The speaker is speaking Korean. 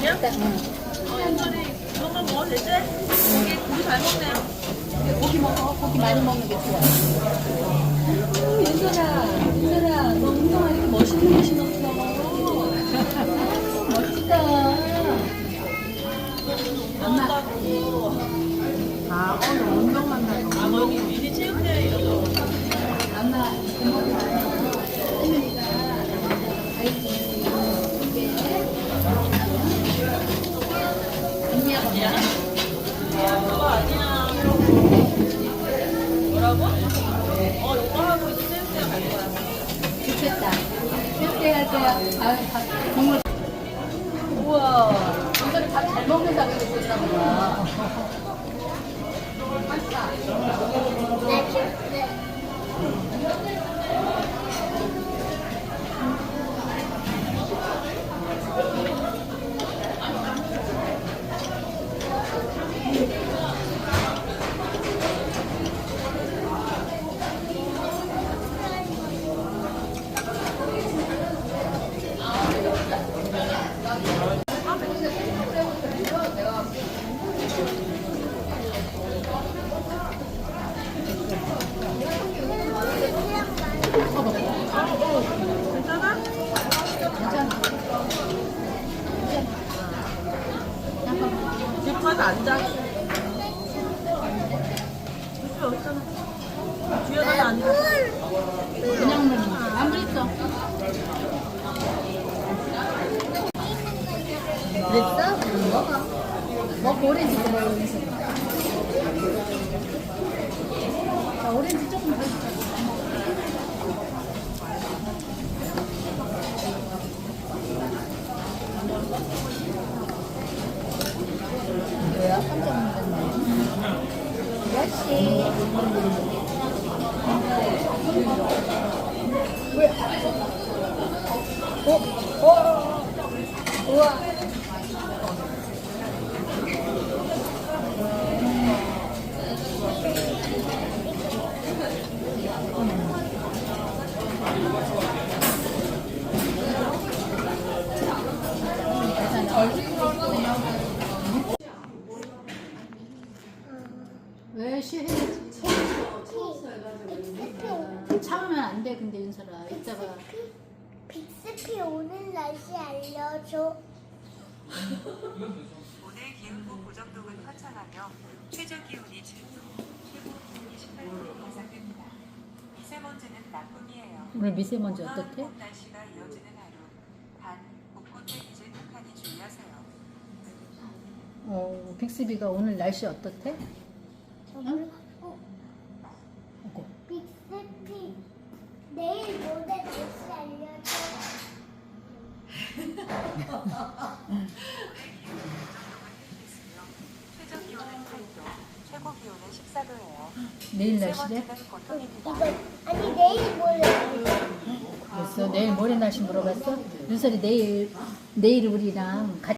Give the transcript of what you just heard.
아니야? 응. 어, 윤설이 그것만 먹어도 되지? 고기, 잘 먹네요. 고기 먹어. 고기 많이 먹는 게 좋아. 음, 윤설아, 윤설아, 너 운동화 이렇게 멋있는 옷이 넣었어. 멋지다. 엄마. 아, 오늘 좋겠다. 이렇게 할 거야. 아, 밥, 국물. 우와. 이걸 밥잘 먹는다고 그랬었나 보다. 괜찮아? 뒤로 가서 앉아. 뒤에 없잖아. 뒤에 가서 앉아. 그냥 먹는 거. 안 그랬어. 그랬어? 응, 먹어. 먹고 오렌지 도 먹어, 오렌지. 자, 오렌지 조 어? 어? 우와. 왜 쉬해야지? 참으면 안 돼, 근데 윤설아. 이따가. 빅스피 오는 날씨 알려줘. 오늘 기온부 고정동은 화창하며 최저 기온이 7도, 최고 기온이 18도로 예상됩니다. 미세먼지는 나쁨이에요. 오늘 미세먼지 온화한 어떻대? 봄 날씨가 이어지는 하루. 단 벚꽃에 빚을 탁하니 주의하세요. 어, 빅스비가 오늘 날씨 어떻대? 응? 어. 빅스피 내일 모레 날씨 알려줘. 있으며 최저 기온은 8도, 최고 기온은 14도예요. 내일 날씨래? 미세먼지는 보통입니다. 이건 아니 내일 모레 그랬어. 내일 모레 날씨 물어봤어? 윤설이 내일, 내일 우리랑 같이